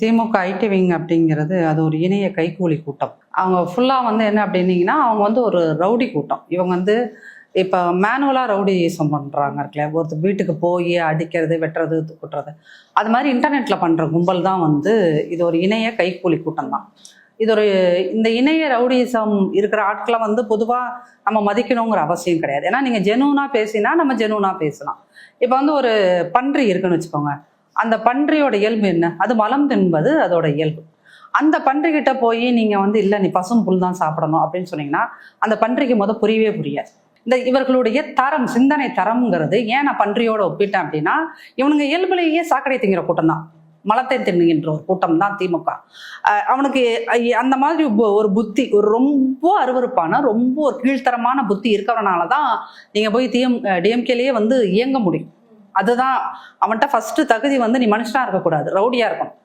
DMK IT wing அப்படிங்கிறது அது ஒரு இணைய கைக்கூலி கூட்டம். அவங்க ஃபுல்லாக வந்து என்ன அப்படின்னீங்கன்னா அவங்க வந்து ஒரு ரவுடி கூட்டம். இவங்க வந்து இப்போ மேனுவலாக ரவுடிசம் பண்ணுறாங்க இருக்குல்ல. ஒருத்தர் வீட்டுக்கு போய் அடிக்கிறது வெட்டுறது குட்டுறது அது மாதிரி இன்டர்நெட்டில் பண்ணுற கும்பல் தான் வந்து இது ஒரு இணைய கைக்கூலி கூட்டம் தான். இது ஒரு இந்த இணைய ரவுடிசம் இருக்கிற ஆட்களை வந்து பொதுவாக நம்ம மதிக்கணுங்கிற அவசியம் கிடையாது. ஏன்னா நீங்கள் ஜெனூனாக பேசினா நம்ம ஜெனூனாக பேசலாம். இப்போ வந்து ஒரு பன்றி இருக்குன்னு வச்சுக்கோங்க. அந்த பன்றியோட இயல்பு என்ன? அது மலம் தின்பது அதோட இயல்பு. அந்த பன்றிகிட்ட போய் நீங்கள் வந்து இல்லை நீ பசும் புல் தான் சாப்பிடணும். அப்படின்னு சொன்னீங்கன்னா அந்த பன்றிக்கு முத புரியவே புரியாது. இந்த இவர்களுடைய தரம் சிந்தனை தரம்ங்கிறது ஏன் நான் பன்றியோட ஒப்பிட்டேன் அப்படின்னா இவனுங்க இயல்புலேயே சாக்கடை திங்கிற கூட்டம் தான். மலத்தை தின்னுகின்ற ஒரு கூட்டம் தான் திமுக. அவனுக்கு அந்த மாதிரி ஒரு புத்தி ஒரு ரொம்ப அருவருப்பான ரொம்ப ஒரு கீழ்த்தரமான புத்தி இருக்கிறவனால தான் நீங்கள் போய் டிஎம் டிஎம்கேலேயே வந்து இயங்க முடியும். அதுதான் அவன்கிட்ட ஃபர்ஸ்ட் தகுதி வந்து நீ மனுஷனா இருக்கக்கூடாது ரவுடியா இருக்கணும்.